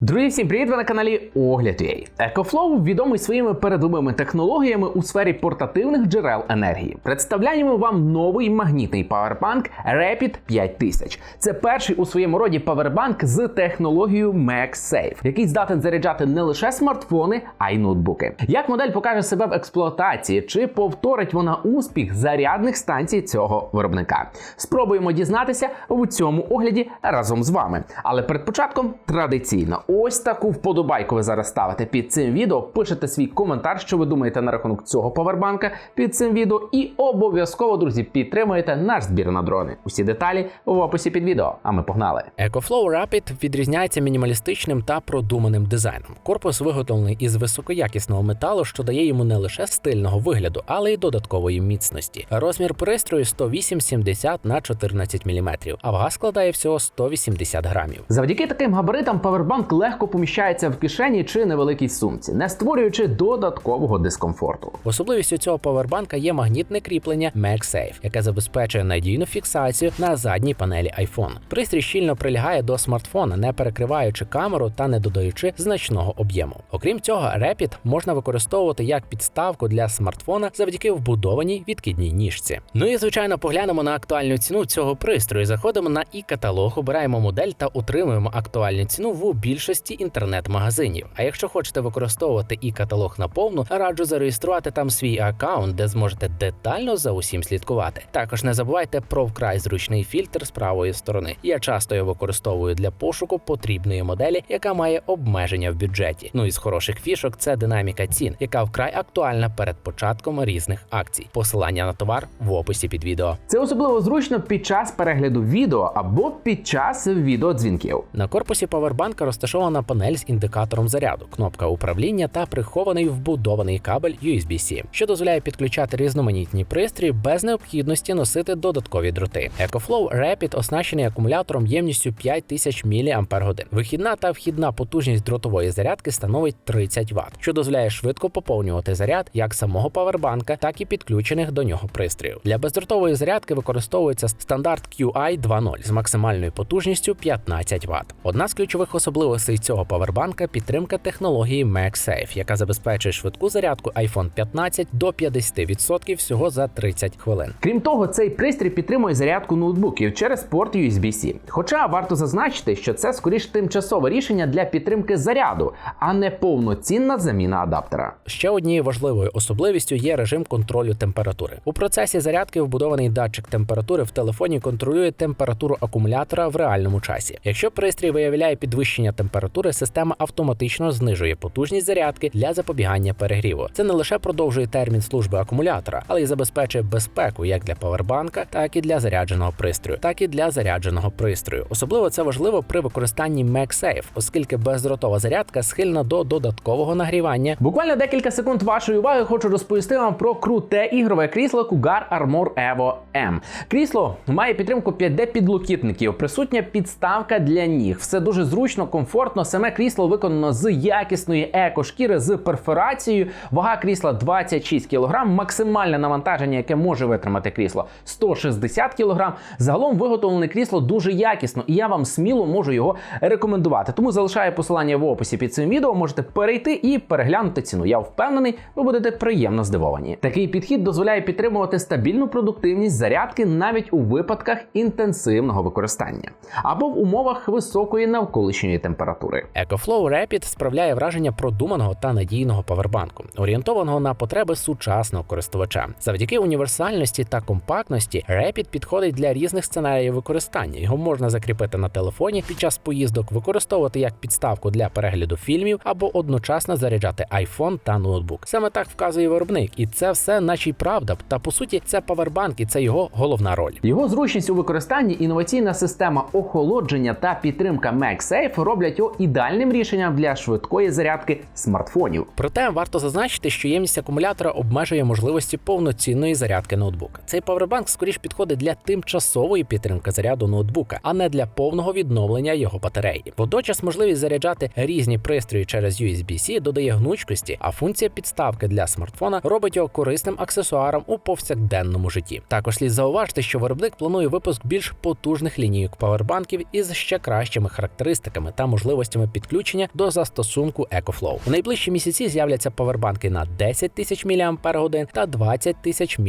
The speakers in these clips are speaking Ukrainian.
Друзі, всім привіт! Ви на каналі Огляд.ua. EcoFlow відомий своїми передовими технологіями у сфері портативних джерел енергії. Представляємо вам новий магнітний павербанк Rapid 5000. Це перший у своєму роді павербанк з технологією MagSafe, який здатен заряджати не лише смартфони, а й ноутбуки. Як модель покаже себе в експлуатації, чи повторить вона успіх зарядних станцій цього виробника? Спробуємо дізнатися у цьому огляді разом з вами. Але перед початком традиційно. Ось таку вподобайку ви зараз ставите під цим відео. Пишете свій коментар, що ви думаєте на рахунок цього павербанка під цим відео. І обов'язково, друзі, підтримуєте наш збір на дрони. Усі деталі в описі під відео. А ми погнали. EcoFlow Rapid відрізняється мінімалістичним та продуманим дизайном. Корпус виготовлений із високоякісного металу, що дає йому не лише стильного вигляду, але й додаткової міцності. Розмір пристрою 108-70 на 14 мм, а вага складає всього 180 грамів. Завдяки таким габаритам павербанк легко поміщається в кишені чи невеликій сумці, не створюючи додаткового дискомфорту. Особливістю цього павербанка є магнітне кріплення MagSafe, яке забезпечує надійну фіксацію на задній панелі iPhone. Пристрій щільно прилягає до смартфона, не перекриваючи камеру та не додаючи значного об'єму. Окрім цього, Rapid можна використовувати як підставку для смартфона завдяки вбудованій відкидній ніжці. Ну і звичайно, поглянемо на актуальну ціну цього пристрою. Заходимо на і-каталог, обираємо модель та отримуємо актуальну ціну в більшості інтернет-магазинів. А якщо хочете використовувати і-каталог наповну, раджу зареєструвати там свій аккаунт, де зможете детально за усім слідкувати. Також не забувайте про вкрай зручний фільтр з правої сторони. Я часто його використовую для пошуку потрібної моделі, яка має обмеження в бюджеті. Ну і з хороших фішок це динаміка цін, яка вкрай актуальна перед початком різних акцій. Посилання на товар в описі під відео. Це особливо зручно під час перегляду відео або під час відеодзвінків. На корпусі павербанка розташована панель з індикатором заряду, кнопка управління та прихований вбудований кабель USB-C, що дозволяє підключати різноманітні пристрої без необхідності носити додаткові дроти. EcoFlow Rapid оснащений акумулятором ємністю 5000 мАч. Вихідна та вхідна потужність дротової зарядки становить 30 Вт, що дозволяє швидко поповнювати заряд як самого павербанка, так і підключених до нього пристроїв. Для бездротової зарядки використовується стандарт QI 2.0 з максимальною потужністю 15 Вт. Одна з ключових особливостей цього павербанка підтримка технології MagSafe, яка забезпечує швидку зарядку iPhone 15 до 50% всього за 30 хвилин. Крім того, цей пристрій підтримує зарядку ноутбуків через порт USB-C. Хоча варто зазначити, що це скоріш тимчасове рішення для підтримки заряду, а не повноцінна заміна адаптера. Ще однією важливою особливістю є режим контролю температури. У процесі зарядки вбудований датчик температури в телефоні контролює температуру акумулятора в реальному часі. Якщо пристрій виявляє підвищення температури, система автоматично знижує потужність зарядки для запобігання перегріву. Це не лише продовжує термін служби акумулятора, але й забезпечує безпеку як для павербанка, так і для зарядженого пристрою, так і для зарядженого пристрою. Особливо це важливо при використанні MagSafe, оскільки бездротова зарядка схильна до додаткового нагрівання Буквально декілька секунд вашої уваги хочу розповісти вам про круте ігрове крісло Cougar Armor Evo M. Крісло має підтримку 5D підлокітників, присутня підставка для ніг. Все дуже зручно, комфортно. Саме крісло виконано з якісної еко-шкіри з перфорацією. Вага крісла 26 кг, максимальне навантаження, яке може витримати крісло 160 кг. Загалом виготовлене крісло дуже якісно, і я вам сміло можу його рекомендувати. Тому залишаю посилання в описі під цим відео. Можете перейти і переглянути ціну. Я впевнений, ви будете приємно здивовані. Такий підхід дозволяє підтримувати стабільну продуктивність зарядки навіть у випадках інтенсивного використання або в умовах високої навколишньої температури. EcoFlow Rapid справляє враження продуманого та надійного павербанку, орієнтованого на потреби сучасного користувача. Завдяки універсальності та компактності Rapid підходить для різних сценаріїв використання. Його можна закріпити на телефоні під час поїздок, використовувати як підставку для перегляду фільмів або одночасно заряджати iPhone та ноутбук. Саме так вказує виробник, і це все наче правда. Та по суті, це павербанк, і це його головна роль. Його зручність у використанні, інноваційна система охолодження та підтримка MagSafe роблять його ідеальним рішенням для швидкої зарядки смартфонів. Проте варто зазначити, що ємність акумулятора обмежує можливості повноцінної зарядки ноутбука. Цей павербанк скоріш підходить для тимчасової підтримки заряду ноутбука, а не для повного відновлення його батареї. Водночас можливість заряджати різні пристрої через USB-C додає гнучкості, а функція підставки для смартфона робить його корисним аксесуаром у повсякденному житті. Також слід зауважити, що виробник планує випуск більш потужних лінійок павербанків із ще кращими характеристиками та можливістю можливостями підключення до застосунку EcoFlow. У найближчі місяці з'являться павербанки на 10 тисяч мАч та 20 тисяч мАч.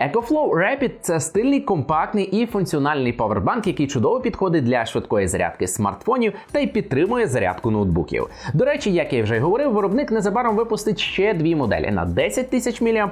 EcoFlow Rapid – це стильний, компактний і функціональний павербанк, який чудово підходить для швидкої зарядки смартфонів та й підтримує зарядку ноутбуків. До речі, як я вже й говорив, виробник незабаром випустить ще дві моделі на 10 тисяч мАч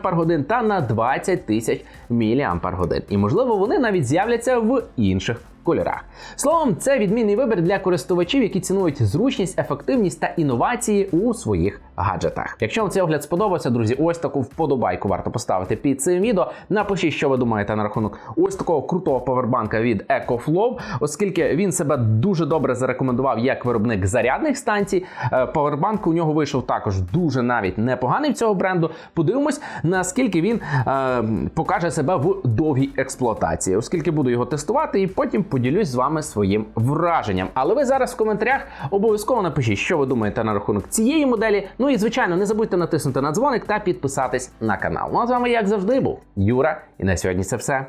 та на 20 тисяч мАч. І можливо вони навіть з'являться в інших кольорах. Словом, це відмінний вибір для користувачів, які цінують зручність, ефективність та інновації у своїх гаджетах. Якщо вам цей огляд сподобався, друзі, ось таку вподобайку варто поставити під цим відео. Напишіть, що ви думаєте на рахунок ось такого крутого павербанка від EcoFlow, оскільки він себе дуже добре зарекомендував як виробник зарядних станцій. Е, Павербанк у нього вийшов також дуже навіть непоганий в цього бренду. Подивимось, наскільки він е, покаже себе в довгій експлуатації, оскільки буду його тестувати і потім поділюсь з вами своїм враженням. Але ви зараз в коментарях обов'язково напишіть, що ви думаєте на рахунок цієї моделі. Ну і звичайно, не забудьте натиснути на дзвоник та підписатись на канал. Ну а з вами, як завжди, був Юра, і на сьогодні це все.